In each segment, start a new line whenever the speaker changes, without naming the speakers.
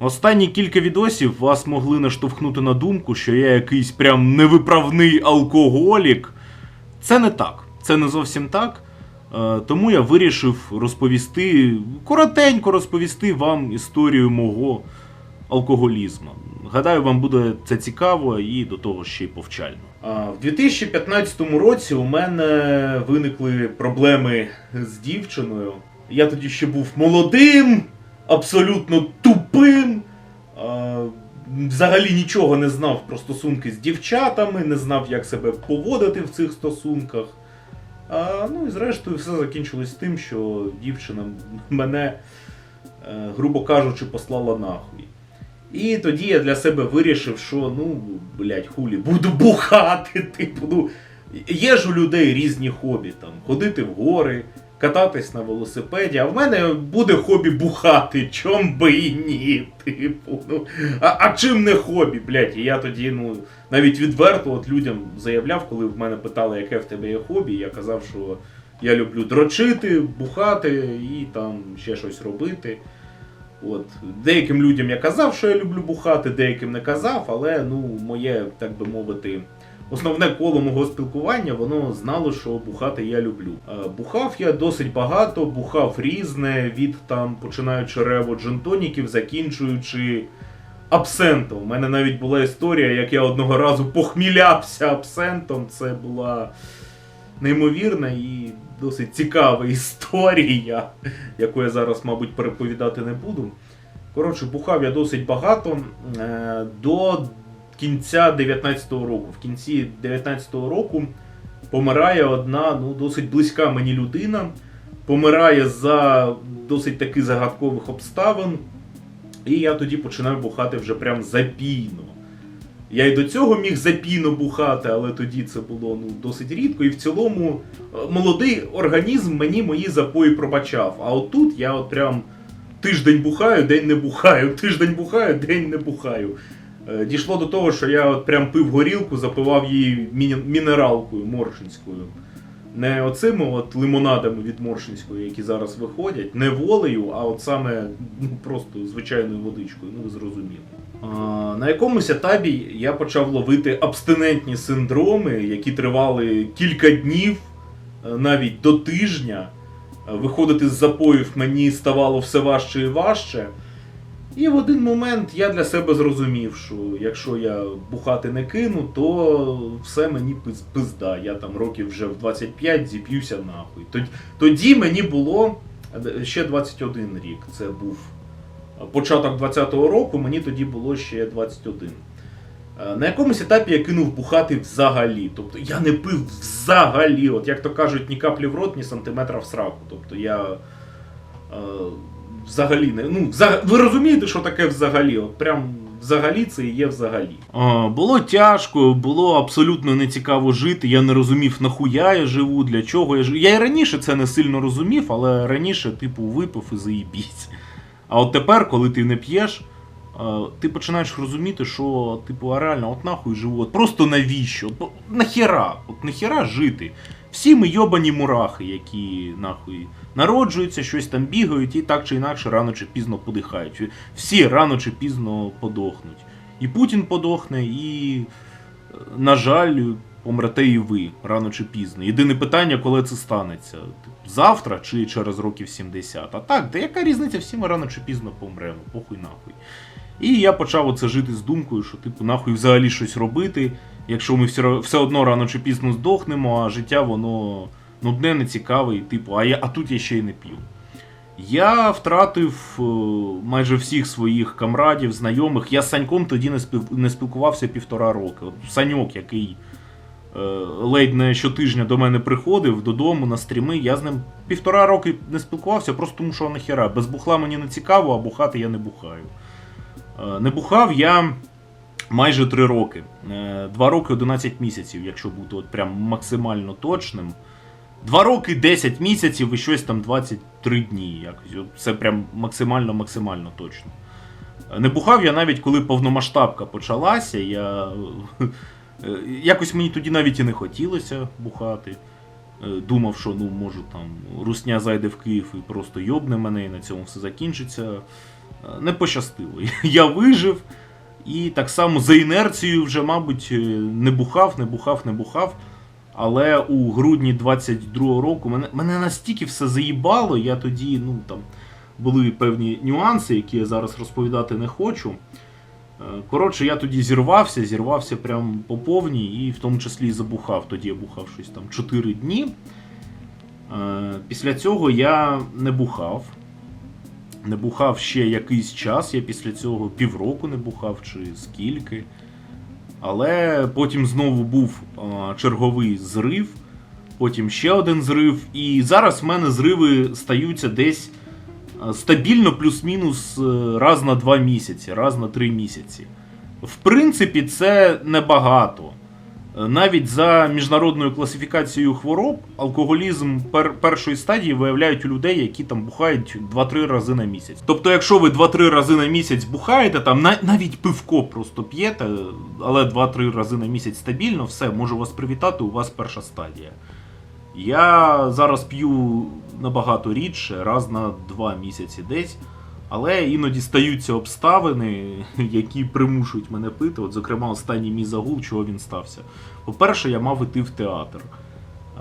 Останні кілька відосів вас могли наштовхнути на думку, що я якийсь прям невиправний алкоголік. Це не так. Це не зовсім так. Е, Тому я вирішив розповісти, коротенько розповісти вам історію мого алкоголізму. Гадаю, вам буде це цікаво і до того ще й повчально. В 2015 році у мене виникли проблеми з дівчиною. Я тоді ще був молодим, абсолютно тупим. А, Взагалі нічого не знав про стосунки з дівчатами, не знав, як себе поводити в цих стосунках. А, ну і зрештою все закінчилось тим, що дівчина мене, е, грубо кажучи, послала нахуй. І тоді я для себе вирішив, що ну, блядь, хулі, буду бухати, типу, ну. Є ж у людей різні хобі, там, ходити в гори, кататись на велосипеді, а в мене буде хобі бухати, чом би і ні. Типу, ну, а, а чим не хобі, блядь? І я тоді, ну, навіть відверто от людям заявляв, коли в мене питали, яке в тебе є хобі, я казав, що я люблю дрочити, бухати і там ще щось робити. От. Деяким людям я казав, що я люблю бухати, деяким не казав, але ну, моє, так би мовити, основне коло мого спілкування, воно знало, що бухати я люблю. Е, Бухав я досить багато, бухав різне, від там починаючи рево джентоніків, закінчуючи абсентом. У мене навіть була історія, як я одного разу похмілявся абсентом. Це була неймовірна і досить цікава історія, яку я зараз, мабуть, переповідати не буду. Коротше, бухав я досить багато е, до кінця 19-го року. В кінці 19-го року помирає одна ну, досить близька мені людина. Помирає за досить таки загадкових обставин. І я тоді починаю бухати вже прям запійно. Я й до цього міг запійно бухати, але тоді це було ну, досить рідко. І в цілому е, молодий організм мені мої запої пробачав. А отут я от прям тиждень бухаю, день не бухаю, тиждень бухаю, день не бухаю. Е, Дійшло до того, що я от прям пив горілку, запивав її мінералкою моршинською. Не оцими от лимонадами від Моршинської, які зараз виходять, не волею, а от саме ну, просто звичайною водичкою, ну ви зрозуміли. На якомусь етапі я почав ловити абстинентні синдроми, які тривали кілька днів, е, навіть до тижня. Е, Виходити з запоїв мені ставало все важче і важче. І в один момент я для себе зрозумів, що якщо я бухати не кину, то все мені пизда. Я там років вже в 25 зіп'юся нахуй. Тоді, тоді мені було е, ще 21 рік. Це був е, початок 20-го року, мені тоді було ще 21. Е, На якомусь етапі я кинув бухати взагалі. Тобто я не пив взагалі. От як то кажуть, ні каплі в рот, ні сантиметра в сраку. Тобто я взагалі не. Ну, взаг- ви розумієте, що таке взагалі? От прям взагалі це і є взагалі. А, було тяжко, було абсолютно нецікаво жити. Я не розумів, нахуя я живу, для чого я живу. Я і раніше це не сильно розумів, але раніше, типу, випив і заїбісь. А от тепер, коли ти не п'єш. Ти починаєш розуміти, що типу, а реально, от нахуй живу, от просто навіщо? От, нахера? От нахера жити? Всі ми йобані мурахи, які нахуй народжуються, щось там бігають і так чи інакше рано чи пізно подихають. Всі рано чи пізно подохнуть. І Путін подохне, і, е, на жаль, помрете і ви рано чи пізно. Єдине питання, коли це станеться. Типу, Завтра чи через років 70. А так, та яка різниця, всі ми рано чи пізно помремо, похуй нахуй. І я почав оце жити з думкою, що типу нахуй взагалі щось робити, якщо ми все, все одно рано чи пізно здохнемо, а життя воно нудне, нецікаве, і типу, а, я, а тут я ще й не п'ю. Я втратив е, майже всіх своїх камрадів, знайомих. Я з Саньком тоді не, спів, не спілкувався півтора роки. От Саньок, який е, ледь не щотижня до мене приходив додому на стріми, я з ним півтора роки не спілкувався, просто тому що нахера. Без бухла мені не цікаво, а бухати я не бухаю. Е, Не бухав я майже 3 роки. 2 роки 11 місяців, якщо бути от прям максимально точним. 2 роки 10 місяців і щось там 23 дні. Якось. Це прям максимально-максимально точно. Е, Не бухав я навіть коли повномасштабка почалася. Я... е, Якось мені тоді навіть і не хотілося бухати. Е, Думав, що ну може там русня зайде в Київ і просто йобне мене, і на цьому все закінчиться. Е, Не пощастило. Я вижив і так само за інерцією вже, мабуть, е, не бухав, не бухав, не бухав. Але у грудні 22-го року мене, мене настільки все заїбало, я тоді, ну там були певні нюанси, які я зараз розповідати не хочу. Е, Коротше, я тоді зірвався, зірвався прям по повній, і в тому числі і забухав. Тоді я бухав щось там 4 дні. Е, Після цього я не бухав. Не бухав ще якийсь час, я після цього півроку не бухав чи скільки. Але потім знову був е, черговий зрив, потім ще один зрив. І зараз в мене зриви стаються десь стабільно плюс-мінус е, раз на два місяці, раз на три місяці. В принципі, це небагато. Е, Навіть за міжнародною класифікацією хвороб алкоголізм пер- першої стадії виявляють у людей, які там бухають 2-3 рази на місяць. Тобто, якщо ви 2-3 рази на місяць бухаєте, там на- навіть пивко просто п'єте, але 2-3 рази на місяць стабільно, все, можу вас привітати, у вас перша стадія. Я зараз п'ю набагато рідше, раз на 2 місяці десь. Але іноді стаються обставини, які примушують мене пити. От, зокрема, останній мій загул, чого він стався. По-перше, я мав іти в театр. Е,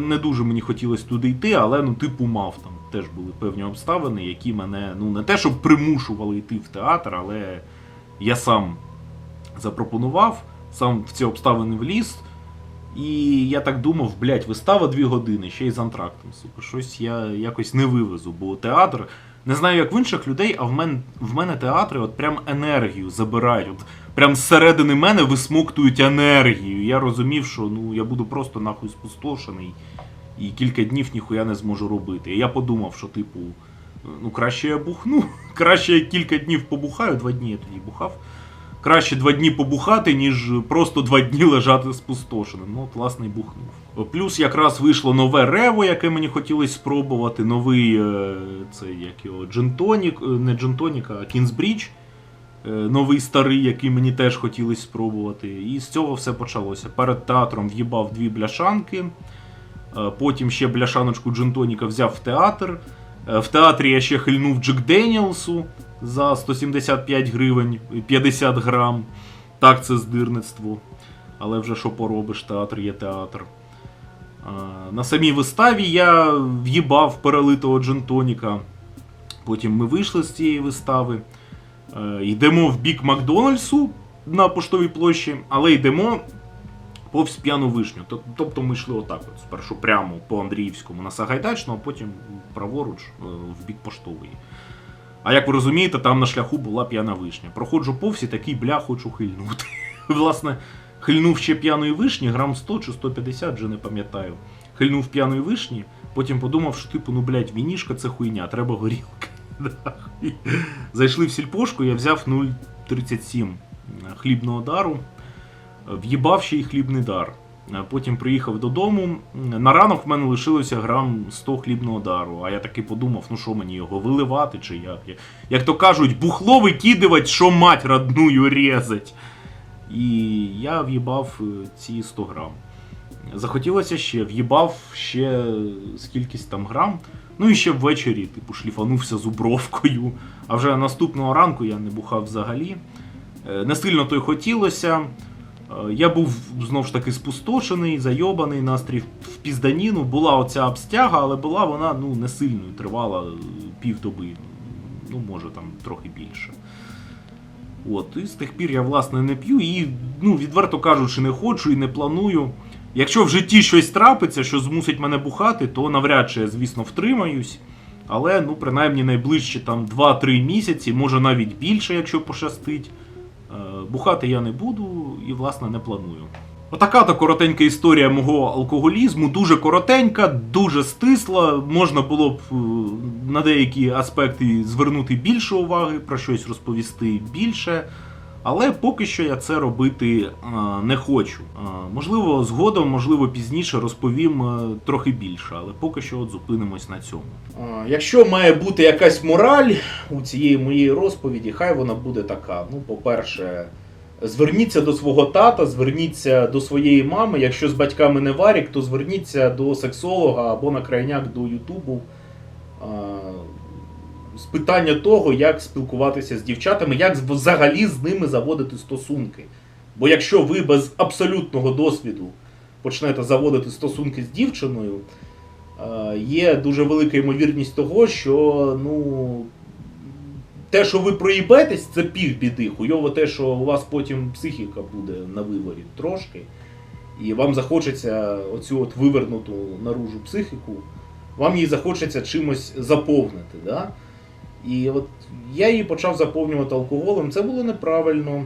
не дуже мені хотілося туди йти, але ну, типу мав там теж були певні обставини, які мене ну не те, щоб примушували йти в театр, але я сам запропонував, сам в ці обставини вліз. І я так думав, блядь, вистава дві години, ще й з антрактом. Сука, щось я якось не вивезу, бо театр. Не знаю, як в інших людей, а в мене, в мене театри от прям енергію забирають. От прям зсередини мене висмоктують енергію. Я розумів, що ну я буду просто нахуй спустошений і кілька днів ніхуя не зможу робити. І я подумав, що типу, ну краще я бухну, краще я кілька днів побухаю, два дні я тоді бухав. Краще два дні побухати, ніж просто два дні лежати спустошеним. Ну, от, власне, і бухнув. Плюс якраз вийшло нове рево, яке мені хотілося спробувати. Новий е, цей як його джентонік, е, не джентонік, а Кінзбрідж. Е, Новий старий, який мені теж хотілося спробувати. І з цього все почалося. Перед театром в'їбав дві бляшанки. Потім ще бляшаночку джентоніка взяв в театр. В театрі я ще хильнув Джек Деніелсу за 175 гривень 50 грам. Так, це здирництво. Але вже що поробиш, театр є театр. Е, На самій виставі я в'їбав перелитого джентоніка. Потім ми вийшли з цієї вистави. Е, Йдемо в бік Макдональдсу на поштовій площі, але йдемо повз п'яну вишню. Тобто ми йшли отак, от, спершу прямо по Андріївському на Сагайдачну, а потім праворуч е, в бік поштової. А як ви розумієте, там на шляху була п'яна вишня. Проходжу повз і такий бля, хочу хильнути. Власне, хильнув ще п'яної вишні, грам 100 чи 150, вже не пам'ятаю. Хильнув п'яної вишні, потім подумав, що типу, ну блядь, вінішка це хуйня, треба горілки. Зайшли в сільпошку, я взяв 0,37 хлібного дару, в'їбав ще й хлібний дар. Е, Потім приїхав додому. На ранок в мене лишилося грам 100 хлібного дару. А я таки подумав, ну що мені його виливати чи як? Як то кажуть, бухло викидувати, що мать родную резать. І я в'їбав е, ці 100 грам. Захотілося ще, в'їбав ще скількись там грам. Ну і ще ввечері, типу, шліфанувся зубровкою. А вже наступного ранку я не бухав взагалі. Е, Не сильно то й хотілося. Е, Я був знов ж таки спустошений, зайобаний, настрій в пізданіну. Була оця обстяга, але була вона ну, не сильною, тривала е, півдоби, ну може там трохи більше. От, і з тих пір я власне не п'ю і, ну, відверто кажучи, не хочу і не планую. Якщо в житті щось трапиться, що змусить мене бухати, то навряд чи я, звісно, втримаюсь. Але ну, принаймні найближчі там 2-3 місяці, може навіть більше, якщо пощастить. Е, Бухати я не буду і, власне, не планую. Отака то коротенька історія мого алкоголізму, дуже коротенька, дуже стисла. Можна було б е, на деякі аспекти звернути більше уваги, про щось розповісти більше. Але поки що я це робити е, не хочу. Е, можливо, згодом, можливо, пізніше розповім трохи більше, але поки що от зупинимось на цьому. Якщо має бути якась мораль у цієї моєї розповіді, хай вона буде така. Ну, по-перше, зверніться до свого тата, зверніться до своєї мами. Якщо з батьками не варік, то зверніться до сексолога або на крайняк до Ютубу.
З питання того, як спілкуватися з дівчатами, як взагалі з ними заводити стосунки. Бо якщо ви без абсолютного досвіду почнете заводити стосунки з дівчиною, є дуже велика ймовірність того, що ну. Те, що ви проїбетесь, це півбіди. Хуйово те, що у вас потім психіка буде на виворі трошки, і вам захочеться оцю от вивернуту наружу психіку, вам її захочеться чимось заповнити. Да? І от я її почав заповнювати алкоголем. Це було неправильно.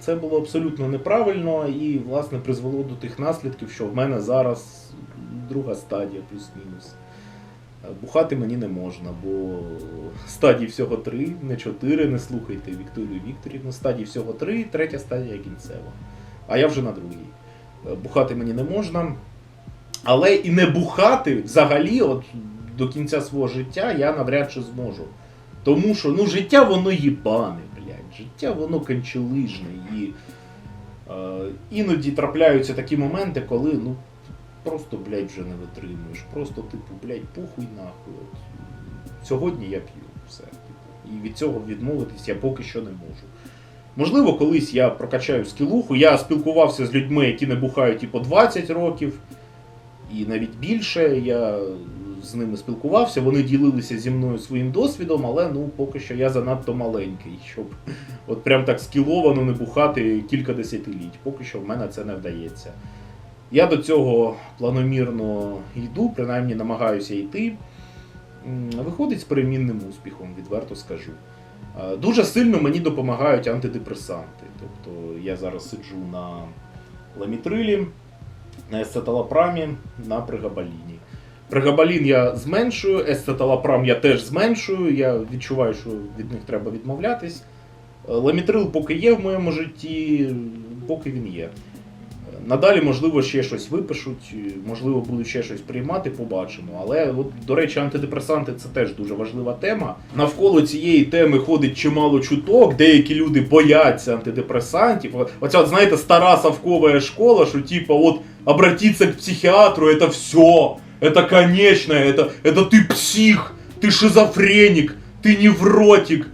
Це було абсолютно неправильно і, власне, призвело до тих наслідків, що в мене зараз друга стадія, плюс-мінус. Бухати мені не можна, бо стадій всього три, не чотири, не слухайте Вікторію Вікторівну. Стадій всього три, третя стадія кінцева. А я вже на другій. Бухати мені не можна. Але і не бухати взагалі, от до кінця свого життя я навряд чи зможу. Тому що ну, життя воно їбане, блядь. Життя воно кончелижне. І е, іноді трапляються такі моменти, коли ну, просто, блядь, вже не витримуєш. Просто, типу, блядь, пухуй нахуй. От, сьогодні я п'ю все. Типу, і від цього відмовитись я поки що не можу. Можливо, колись я прокачаю скілуху. Я спілкувався з людьми, які не бухають і по 20 років, і навіть більше. Я з ними спілкувався, вони ділилися зі мною своїм досвідом, але ну поки що я занадто маленький, щоб от прям так скіловано не бухати кілька десятиліть. Поки що в мене це не вдається. Я до цього планомірно йду, принаймні намагаюся йти. Виходить з перемінним успіхом, відверто скажу. Дуже сильно мені допомагають антидепресанти. Тобто я зараз сиджу на ламітрилі, на есцеталапрамі, на пригабаліні. Пригабалін я зменшую, есцеталапрам я теж зменшую. Я відчуваю, що від них треба відмовлятись. Ламітрил поки є в моєму житті, поки він є. Надалі, можливо, ще щось випишуть, можливо, будуть ще щось приймати, побачимо. Але, от, до речі, антидепресанти це теж дуже важлива тема. Навколо цієї теми ходить чимало чуток. Деякі люди бояться антидепресантів. Оця, от, знаєте, стара совкова школа, що типа, от обратиться к психіатру, це все, це конечно, это, это ти псих, ти шизофренік, ти невротик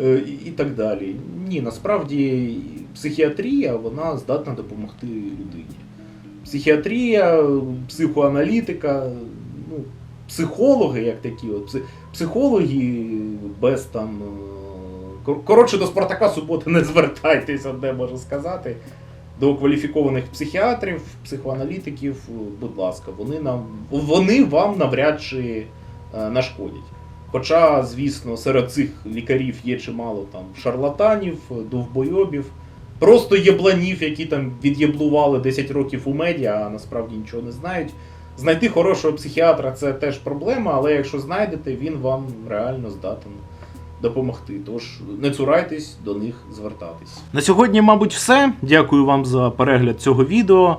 е, і, і так далі. Ні, насправді психіатрія вона здатна допомогти людині. Психіатрія, психоаналітика, ну, психологи, як такі, от, психологи без там. е, Коротше, до Спартака суботи не звертайтесь, одне можу сказати. До кваліфікованих психіатрів, психоаналітиків, будь ласка, вони нам вони вам навряд чи е, нашкодять. Хоча, звісно, серед цих лікарів є чимало там шарлатанів, довбойобів, просто єбланів, які там від'єблували 10 років у медіа, а насправді нічого не знають. Знайти хорошого психіатра це теж проблема, але якщо знайдете, він вам реально здатен допомогти. Тож не цурайтесь до них звертатись.
На сьогодні, мабуть, все. Дякую вам за перегляд цього відео.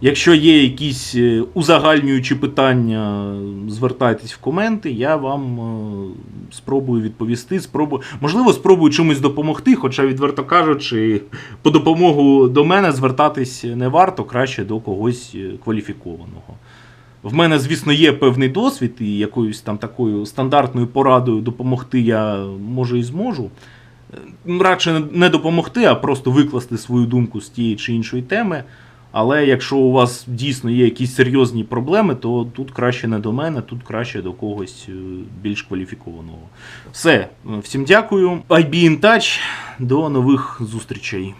Якщо є якісь е, узагальнюючі питання, звертайтесь в коменти, я вам е, спробую відповісти. Спробую, можливо, спробую чимось допомогти, хоча, відверто кажучи, по допомогу до мене звертатись не варто, краще до когось е, кваліфікованого. В мене, звісно, є певний досвід, і якоюсь там такою стандартною порадою допомогти я може і зможу. Радше не допомогти, а просто викласти свою думку з тієї чи іншої теми. Але якщо у вас дійсно є якісь серйозні проблеми, то тут краще не до мене, тут краще до когось е, більш кваліфікованого. Все, всім дякую. I be in touch. До нових зустрічей.